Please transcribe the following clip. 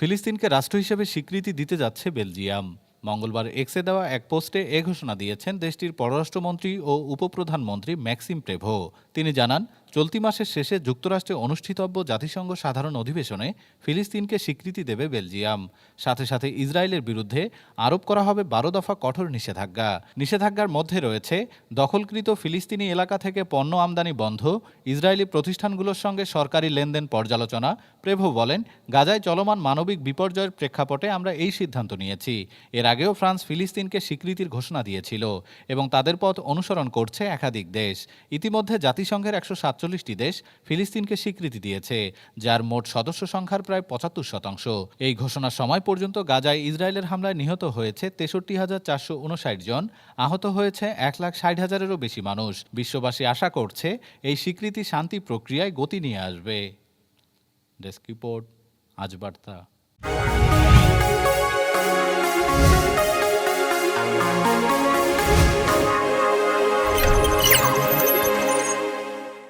ফিলিস্তিনকে রাষ্ট্র হিসেবে স্বীকৃতি দিতে যাচ্ছে বেলজিয়াম। মঙ্গলবার এক্সে দেওয়া এক পোস্টে এ ঘোষণা দিয়েছেন দেশটির পররাষ্ট্রমন্ত্রী ও উপপ্রধানমন্ত্রী ম্যাক্সিম প্রেভো। তিনি জানান চলতি মাসের শেষে যুক্তরাষ্ট্রে অনুষ্ঠিতব্য জাতিসংঘ সাধারণ অধিবেশনে ফিলিস্তিনকে স্বীকৃতি দেবে বেলজিয়াম। সাথে সাথে ইসরায়েলের বিরুদ্ধে আরোপ করা হবে বারো দফা কঠোর নিষেধাজ্ঞা। নিষেধাজ্ঞার মধ্যে রয়েছে, দখলকৃত ফিলিস্তিনি এলাকা থেকে পণ্য আমদানি বন্ধ, ইসরায়েলি প্রতিষ্ঠানগুলোর সঙ্গে সরকারি লেনদেন পর্যালোচনা। প্রেভো বলেন, গাজায় চলমান মানবিক বিপর্যয়ের প্রেক্ষাপটে আমরা এই সিদ্ধান্ত নিয়েছি। এর আগেও ফ্রান্স ফিলিস্তিনকে স্বীকৃতির ঘোষণা দিয়েছিল এবং তাদের পথ অনুসরণ করছে একাধিক দেশ। ইতিমধ্যে জাতিসংঘের একশো সাতচল্লিশ সাতচল্লিশটি দেশ ফিলিস্তিনকে স্বীকৃতি দিয়েছে, যার মোট সদস্য সংখ্যার প্রায় পঁচাত্তর শতাংশ। এই ঘোষণার সময় পর্যন্ত গাজায় ইসরায়েলের হামলায় নিহত হয়েছে তেষট্টি হাজার চারশো উনষাট জন, আহত হয়েছে এক লাখ ষাট হাজারেরও বেশি মানুষ। বিশ্ববাসী আশা করছে এই স্বীকৃতি শান্তি প্রক্রিয়ায় গতি নিয়ে আসবে। ডেস্ক রিপোর্ট, আজ বার্তা।